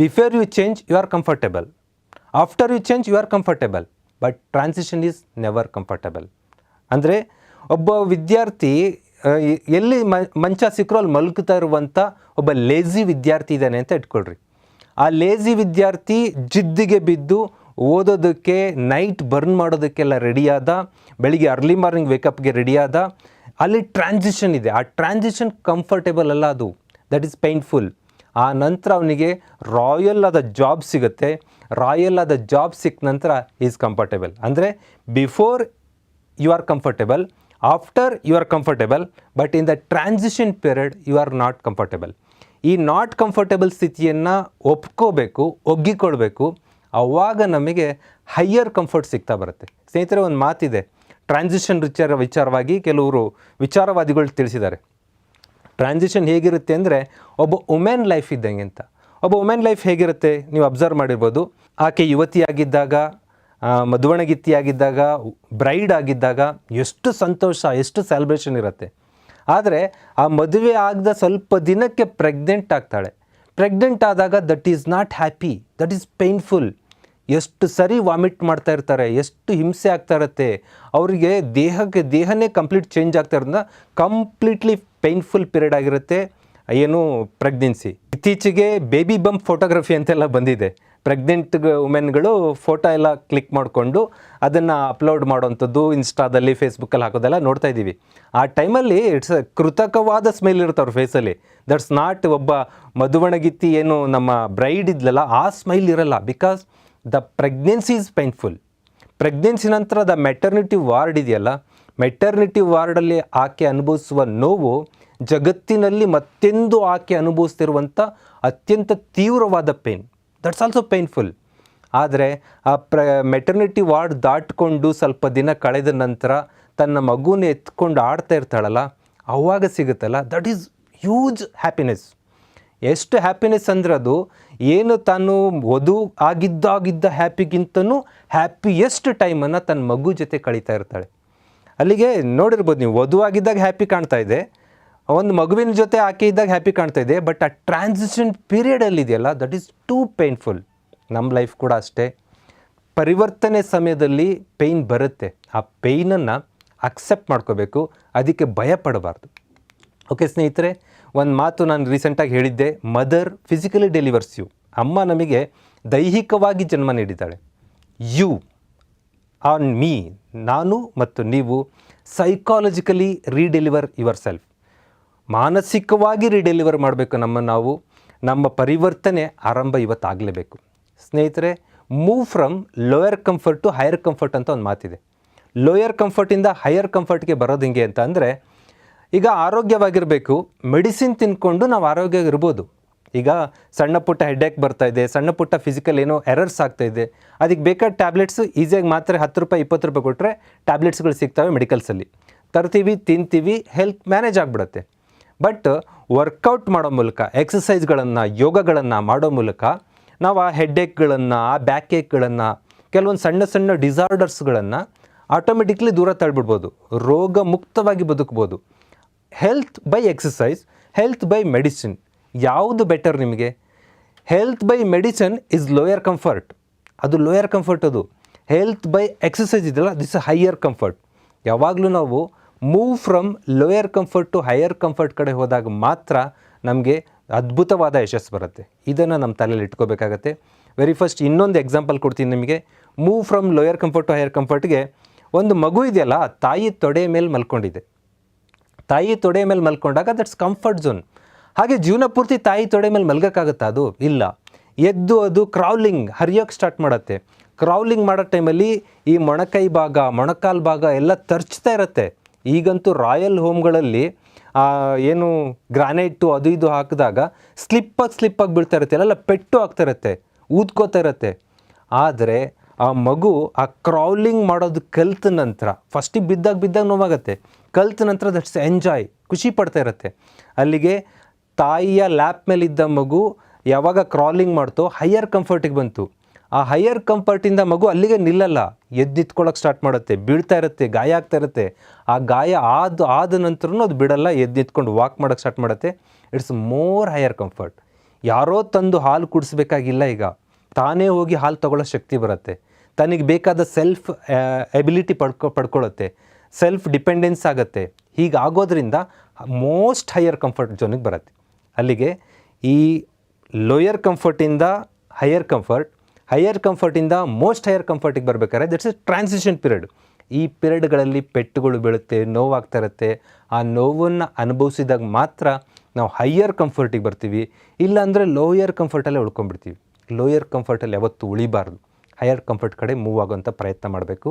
Before you change you are comfortable after you change you are comfortable but transition is never comfortable ಅಂದರೆ ಒಬ್ಬ ವಿದ್ಯಾರ್ಥಿ ಎಲ್ಲಿ ಮಂಚ ಸಿಕ್ಕರೂ ಅಲ್ಲಿ ಮಲಗ್ತಾ ಇರುವಂಥ ಒಬ್ಬ ಲೇಝಿ ವಿದ್ಯಾರ್ಥಿ ಇದ್ದಾನೆ ಅಂತ ಇಟ್ಕೊಳ್ರಿ. ಆ ಲೇಝಿ ವಿದ್ಯಾರ್ಥಿ ಜಿದ್ದಿಗೆ ಬಿದ್ದು ಓದೋದಕ್ಕೆ ನೈಟ್ ಬರ್ನ್ ಮಾಡೋದಕ್ಕೆಲ್ಲ ರೆಡಿಯಾದ ಬೆಳಿಗ್ಗೆ ಅರ್ಲಿ ಮಾರ್ನಿಂಗ್ ವೇಕಪ್ಗೆ ರೆಡಿಯಾದ ಅಲ್ಲಿ ಟ್ರಾನ್ಸಿಷನ್ ಇದೆ. ಆ ಟ್ರಾನ್ಸಿಷನ್ ಕಂಫರ್ಟೇಬಲ್ ಅಲ್ಲ ಅದು. ದಟ್ ಈಸ್ ಪೇನ್ಫುಲ್ ಆ ನಂತರ ಅವನಿಗೆ ರಾಯಲ್ ಆದ ಜಾಬ್ ಸಿಗುತ್ತೆ. ರಾಯಲ್ ಆದ ಜಾಬ್ ಸಿಕ್ಕ ನಂತರ ಈಸ್ ಕಂಫರ್ಟೇಬಲ್ ಅಂದರೆ before you are comfortable after you are comfortable but in the transition period you are not comfortable ಈ ನಾಟ್ ಕಂಫರ್ಟೇಬಲ್ ಸ್ಥಿತಿಯನ್ನು ಒಪ್ಕೋಬೇಕು, ಒಗ್ಗಿಕೊಳ್ಬೇಕು ಆವಾಗ ನಮಗೆ ಹೈಯರ್ ಕಂಫರ್ಟ್ ಸಿಗ್ತಾ ಬರುತ್ತೆ. ಸ್ನೇಹಿತರೆ, ಒಂದು ಮಾತಿದೆ. ಟ್ರಾನ್ಸಿಷನ್ ವಿಚಾರ ವಿಚಾರವಾಗಿ ಕೆಲವರು ವಿಚಾರವಾದಿಗಳು ತಿಳಿಸಿದ್ದಾರೆ. ಟ್ರಾನ್ಸಿಷನ್ ಹೇಗಿರುತ್ತೆ ಅಂದರೆ ಒಬ್ಬ ವುಮೆನ್ ಲೈಫ್ ಇದ್ದಂಗೆ ಅಂತ. ಒಬ್ಬ ವುಮೆನ್ ಲೈಫ್ ಹೇಗಿರುತ್ತೆ? ನೀವು ಅಬ್ಸರ್ವ್ ಮಾಡಿರ್ಬೋದು. ಆಕೆ ಯುವತಿಯಾಗಿದ್ದಾಗ ಮದುವಣಗಿತ್ತಿಯಾಗಿದ್ದಾಗ ಬ್ರೈಡ್ ಆಗಿದ್ದಾಗ ಎಷ್ಟು ಸಂತೋಷ, ಎಷ್ಟು ಸೆಲೆಬ್ರೇಷನ್ ಇರುತ್ತೆ. ಆದರೆ ಆ ಮದುವೆ ಆಗದ ಸ್ವಲ್ಪ ದಿನಕ್ಕೆ ಪ್ರೆಗ್ನೆಂಟ್ ಆಗ್ತಾಳೆ. ಪ್ರೆಗ್ನೆಂಟ್ ಆದಾಗ that is not happy that is painful ಎಷ್ಟು ಸರಿ ವಾಮಿಟ್ ಮಾಡ್ತಾ ಇರ್ತಾರೆ, ಎಷ್ಟು ಹಿಂಸೆ ಆಗ್ತಾ ಇರುತ್ತೆ, ಅವರಿಗೆ ದೇಹಕ್ಕೆ, ದೇಹನೇ ಕಂಪ್ಲೀಟ್ ಚೇಂಜ್ ಆಗ್ತಾ ಇರೋದ್ರಿಂದ ಕಂಪ್ಲೀಟ್ಲಿ ಪೇನ್ಫುಲ್ ಪೀರಿಯಡ್ ಆಗಿರುತ್ತೆ. ಏನು ಪ್ರೆಗ್ನೆನ್ಸಿ. ಇತ್ತೀಚೆಗೆ ಬೇಬಿ ಬಂಪ್ ಫೋಟೋಗ್ರಫಿ ಅಂತೆಲ್ಲ ಬಂದಿದೆ. ಪ್ರೆಗ್ನೆಂಟ್ ವುಮೆನ್ಗಳು ಫೋಟೋ ಎಲ್ಲ ಕ್ಲಿಕ್ ಮಾಡಿಕೊಂಡು ಅದನ್ನು ಅಪ್ಲೋಡ್ ಮಾಡೋವಂಥದ್ದು ಇನ್ಸ್ಟಾದಲ್ಲಿ, ಫೇಸ್ಬುಕ್ಕಲ್ಲಿ ಹಾಕೋದೆಲ್ಲ ನೋಡ್ತಾ ಇದ್ದೀವಿ. ಆ ಟೈಮಲ್ಲಿ ಇಟ್ಸ್ ಕೃತಕವಾದ ಸ್ಮೈಲ್ ಇರುತ್ತೆ ಅವ್ರ ಫೇಸಲ್ಲಿ. ದಟ್ಸ್ ನಾಟ್ ಒಬ್ಬ ಮಧುವಣಗಿತ್ತಿ ಏನು ನಮ್ಮ ಬ್ರೈಡ್ ಇದ್ಲಲ್ಲ, ಆ ಸ್ಮೈಲ್ ಇರಲ್ಲ. Because the pregnancy is painful. Pregnancy ನಂತರ ದ ಮೆಟರ್ನಿಟಿ ವಾರ್ಡ್ ಇದೆಯಲ್ಲ, ಮೆಟರ್ನಿಟಿ ವಾರ್ಡಲ್ಲಿ ಆಕೆ ಅನುಭವಿಸುವ ನೋವು ಜಗತ್ತಿನಲ್ಲಿ ಮತ್ತೆಂದು ಆಕೆ ಅನುಭವಿಸ್ತಿರುವಂಥ ಅತ್ಯಂತ ತೀವ್ರವಾದ ಪೇನ್ ದಟ್ಸ್ ಆಲ್ಸೋ ಪೇನ್ಫುಲ್ ಆದರೆ ಆ ಪ್ರ, ಮೆಟರ್ನಿಟಿ ವಾರ್ಡ್ ದಾಟಿಕೊಂಡು ಸ್ವಲ್ಪ ದಿನ ಕಳೆದ ನಂತರ ತನ್ನ ಮಗುನ ಎತ್ಕೊಂಡು ಆಡ್ತಾ ಇರ್ತಾಳಲ್ಲ, ಅವಾಗ ಸಿಗುತ್ತಲ್ಲ ದಟ್ ಈಸ್ ಹ್ಯೂಜ್ ಹ್ಯಾಪಿನೆಸ್ ಎಷ್ಟು ಹ್ಯಾಪಿನೆಸ್ ಅಂದ್ರೆ ಅದು ಏನು ತಾನು ವಧು ಆಗಿದ್ದಾಗಿದ್ದ ಹ್ಯಾಪಿಗಿಂತನೂ ಹ್ಯಾಪಿಯೆಸ್ಟ್ ಟೈಮನ್ನು ತನ್ನ ಮಗು ಜೊತೆ ಕಳೀತಾ ಇರ್ತಾಳೆ. ಅಲ್ಲಿಗೆ ನೋಡಿರ್ಬೋದು ನೀವು, ವಧು ಆಗಿದ್ದಾಗ ಹ್ಯಾಪಿ ಕಾಣ್ತಾ ಇದೆ, ಒಂದು ಮಗುವಿನ ಜೊತೆ ಆಕೆ ಇದ್ದಾಗ ಹ್ಯಾಪಿ ಕಾಣ್ತಾ ಇದೆ, ಬಟ್ ಆ ಟ್ರಾನ್ಸಿಷನ್ ಪೀರಿಯಡಲ್ಲಿ ಇದೆಯಲ್ಲ ದಟ್ ಈಸ್ ಟೂ ಪೇನ್ಫುಲ್. ನಮ್ಮ ಲೈಫ್ ಕೂಡ ಅಷ್ಟೇ. ಪರಿವರ್ತನೆ ಸಮಯದಲ್ಲಿ ಪೇಯ್ನ್ ಬರುತ್ತೆ. ಆ ಪೇಯ್ನನ್ನು ಅಕ್ಸೆಪ್ಟ್ ಮಾಡ್ಕೋಬೇಕು, ಅದಕ್ಕೆ ಭಯ ಪಡಬಾರ್ದು ಓಕೆ ಸ್ನೇಹಿತರೆ ಒಂದು ಮಾತು ನಾನು ರೀಸೆಂಟಾಗಿ ಹೇಳಿದ್ದೆ ಮದರ್ ಫಿಸಿಕಲಿ ಡೆಲಿವರ್ಸ್ ಯು ಅಮ್ಮ ನಮಗೆ ದೈಹಿಕವಾಗಿ ಜನ್ಮ ನೀಡಿದ್ದಾಳೆ. ಯು ಆನ್ ಮೀ ನಾನು ಮತ್ತು ನೀವು ಸೈಕಾಲಜಿಕಲಿ ರೀಡೆಲಿವರ್ ಯುವರ್ ಸೆಲ್ಫ್ ಮಾನಸಿಕವಾಗಿ ರೀಡೆಲಿವರ್ ಮಾಡಬೇಕು ನಮ್ಮ ನಾವು. ನಮ್ಮ ಪರಿವರ್ತನೆ ಆರಂಭ ಇವತ್ತಾಗಲೇಬೇಕು. ಸ್ನೇಹಿತರೆ move from lower comfort to higher comfort ಅಂತ ಒಂದು ಮಾತಿದೆ. ಲೋಯರ್ ಕಂಫರ್ಟಿಂದ ಹೈಯರ್ ಕಂಫರ್ಟ್ಗೆ ಬರೋದು ಹೆಂಗೆ ಅಂತ ಅಂದರೆ ಈಗ ಆರೋಗ್ಯವಾಗಿರಬೇಕು, ಮೆಡಿಸಿನ್ ತಿನ್ಕೊಂಡು ನಾವು ಆರೋಗ್ಯ ಇರ್ಬೋದು ಈಗ ಸಣ್ಣ ಪುಟ್ಟ ಹೆಡ್ಡೇಕ್ ಬರ್ತಾ ಇದೆ, ಸಣ್ಣ ಪುಟ್ಟ ಫಿಸಿಕಲ್ ಏನೋ ಎರರ್ಸ್ ಆಗ್ತಾ ಇದೆ, ಅದಕ್ಕೆ ಬೇಕಾದ ಟ್ಯಾಬ್ಲೆಟ್ಸ್ ಈಸಿಯಾಗಿ ಮಾತ್ರ ಹತ್ತು ರೂಪಾಯಿ, ಇಪ್ಪತ್ತು ರೂಪಾಯಿ ಕೊಟ್ಟರೆ ಟ್ಯಾಬ್ಲೆಟ್ಸ್ಗಳು ಸಿಗ್ತವೆ ಮೆಡಿಕಲ್ಸಲ್ಲಿ ತರ್ತೀವಿ, ತಿಂತೀವಿ ಹೆಲ್ತ್ ಮ್ಯಾನೇಜ್ ಆಗಿಬಿಡುತ್ತೆ. ಬಟ್ ವರ್ಕೌಟ್ ಮಾಡೋ ಮೂಲಕ ಎಕ್ಸಸೈಸ್ಗಳನ್ನು ಯೋಗಗಳನ್ನು ಮಾಡೋ ಮೂಲಕ ನಾವು ಆ ಹೆಡ್ಡೇಕ್ಗಳನ್ನು ಆ ಬ್ಯಾಕ್ ಏಕ್ಗಳನ್ನು ಕೆಲವೊಂದು ಸಣ್ಣ ಸಣ್ಣ ಡಿಸಾರ್ಡರ್ಸ್ಗಳನ್ನು ಆಟೋಮೆಟಿಕ್ಲಿ ದೂರ ತಳ್ಬಿಡ್ಬೋದು. ರೋಗ ಮುಕ್ತವಾಗಿ ಬದುಕ್ಬೋದು. Health by exercise health by medicine ಯಾವುದು ಬೆಟರ್ ನಿಮಗೆ? Health by medicine is lower comfort ಅದು ಲೋಯರ್ ಕಂಫರ್ಟ್ ಅದು. ಹೆಲ್ತ್ ಬೈ ಎಕ್ಸಸೈಸ್ ಇದೆಯಲ್ಲ ದಿಸ್ ಹೈಯರ್ ಕಂಫರ್ಟ್ ಯಾವಾಗಲೂ ನಾವು move from lower comfort to higher comfort ಕಡೆ ಹೋದಾಗ ಮಾತ್ರ ನಮಗೆ ಅದ್ಭುತವಾದ ಯಶಸ್ಸು ಬರುತ್ತೆ. ಇದನ್ನು ನಮ್ಮ ತಲೆಯಲ್ಲಿ ಇಟ್ಕೋಬೇಕಾಗತ್ತೆ. ವೆರಿ ಫಸ್ಟ್ ಇನ್ನೊಂದು ಎಕ್ಸಾಂಪಲ್ ಕೊಡ್ತೀನಿ ನಿಮಗೆ. Move from lower comfort to higher ಕಂಫರ್ಟ್ಗೆ ಒಂದು ಮಗು ಇದೆಯಲ್ಲ, ತಾಯಿ ತೊಡೆ ಮೇಲೆ ಮಲ್ಕೊಂಡಿದೆ. ತಾಯಿ ತೊಡೆ ಮೇಲೆ ಮಲ್ಕೊಂಡಾಗ ದಟ್ಸ್ ಕಂಫರ್ಟ್ ಝೋನ್ ಹಾಗೆ ಜೀವನ ಪೂರ್ತಿ ತಾಯಿ ತೊಡೆ ಮೇಲೆ ಮಲ್ಗೋಕ್ಕಾಗುತ್ತಾ? ಅದು ಇಲ್ಲ. ಎದ್ದು ಅದು ಕ್ರೌಲಿಂಗ್ ಹರಿಯೋಕ್ಕೆ ಸ್ಟಾರ್ಟ್ ಮಾಡುತ್ತೆ. ಕ್ರೌಲಿಂಗ್ ಮಾಡೋ ಟೈಮಲ್ಲಿ ಈ ಮೊಣಕೈ ಭಾಗ, ಮೊಣಕಾಲು ಭಾಗ ಎಲ್ಲ ತರ್ಚ್ತಾ ಇರುತ್ತೆ. ಈಗಂತೂ ರಾಯಲ್ ಹೋಮ್ಗಳಲ್ಲಿ ಏನು ಗ್ರಾನೈಟು ಅದು ಇದು ಹಾಕಿದಾಗ ಸ್ಲಿಪ್ಪಾಗಿ ಸ್ಲಿಪ್ಪಾಗಿ ಬೀಳ್ತಾ ಇರುತ್ತೆ. ಎಲ್ಲ ಪೆಟ್ಟು ಆಗ್ತಾ ಇರುತ್ತೆ. ಊದ್ಕೋತಾ ಇರುತ್ತೆ. ಆದರೆ ಆ ಮಗು ಆ ಕ್ರೌಲಿಂಗ್ ಮಾಡೋದು ಕಲ್ತ ನಂತರ ಫಸ್ಟಿಗೆ ಬಿದ್ದಾಗ ಬಿದ್ದಾಗ ನೋವಾಗತ್ತೆ. ಕಲ್ತ ನಂತರ ದಟ್ಸ್ ಎಂಜಾಯ್, ಖುಷಿ ಪಡ್ತಾ ಇರುತ್ತೆ. ಅಲ್ಲಿಗೆ ತಾಯಿಯ ಲ್ಯಾಪ್ ಮೇಲಿದ್ದ ಮಗು ಯಾವಾಗ ಕ್ರಾಲಿಂಗ್ ಮಾಡ್ತೋ ಹೈಯರ್ ಕಂಫರ್ಟಿಗೆ ಬಂತು. ಆ ಹೈಯರ್ ಕಂಫರ್ಟಿಂದ ಮಗು ಅಲ್ಲಿಗೆ ನಿಲ್ಲಲ್ಲ. ಎದ್ದು ನಿಂತ್ಕೊಳ್ಳೋಕೆ ಸ್ಟಾರ್ಟ್ ಮಾಡುತ್ತೆ, ಬೀಳ್ತಾ ಇರುತ್ತೆ, ಗಾಯ ಆಗ್ತಾ ಇರುತ್ತೆ. ಆ ಗಾಯ ಆದ ಆದ ನಂತರನೂ ಅದು ಬಿಡಲ್ಲ ಎದ್ದು ನಿಂತ್ಕೊಂಡು ವಾಕ್ ಮಾಡೋಕ್ಕೆ ಸ್ಟಾರ್ಟ್ ಮಾಡುತ್ತೆ. It's more higher comfort. ಯಾರೋ ತಂದು ಹಾಲು ಕುಡಿಸ್ಬೇಕಾಗಿಲ್ಲ ಈಗ. ತಾನೇ ಹೋಗಿ ಹಾಲು ತಗೊಳ್ಳೋ ಶಕ್ತಿ ಬರುತ್ತೆ. ತನಗೆ ಬೇಕಾದ ಸೆಲ್ಫ್ ಎಬಿಲಿಟಿ ಪಡ್ಕೊ ಪಡ್ಕೊಳ್ಳುತ್ತೆ ಸೆಲ್ಫ್ ಡಿಪೆಂಡೆನ್ಸ್ ಆಗುತ್ತೆ. ಹೀಗಾಗೋದ್ರಿಂದ ಮೋಸ್ಟ್ ಹೈಯರ್ ಕಂಫರ್ಟ್ ಝೋನಿಗೆ ಬರುತ್ತೆ. ಅಲ್ಲಿಗೆ ಈ ಲೋಯರ್ ಕಂಫರ್ಟಿಂದ ಹೈಯರ್ ಕಂಫರ್ಟ್ ಹೈಯರ್ ಕಂಫರ್ಟಿಂದ ಮೋಸ್ಟ್ ಹೈಯರ್ ಕಂಫರ್ಟಿಗೆ ಬರಬೇಕಾದ್ರೆ ದಟ್ಸ್ ಎ ಟ್ರಾನ್ಸಿಷನ್ ಪೀರಿಯಡ್ ಈ ಪಿರಿಯಡ್ಗಳಲ್ಲಿ ಪೆಟ್ಟುಗಳು ಬೀಳುತ್ತೆ, ನೋವಾಗ್ತಾ ಇರುತ್ತೆ. ಆ ನೋವನ್ನು ಅನುಭವಿಸಿದಾಗ ಮಾತ್ರ ನಾವು ಹೈಯರ್ ಕಂಫರ್ಟಿಗೆ ಬರ್ತೀವಿ. ಇಲ್ಲಾಂದರೆ ಲೋಯರ್ ಕಂಫರ್ಟಲ್ಲೇ ಉಳ್ಕೊಂಡ್ಬಿಡ್ತೀವಿ. ಲೋಯರ್ ಕಂಫರ್ಟಲ್ಲಿ ಯಾವತ್ತೂ ಉಳಿಬಾರ್ದು. ಹೈಯರ್ ಕಂಫರ್ಟ್ ಕಡೆ ಮೂವ್ ಆಗೋಂಥ ಪ್ರಯತ್ನ ಮಾಡಬೇಕು.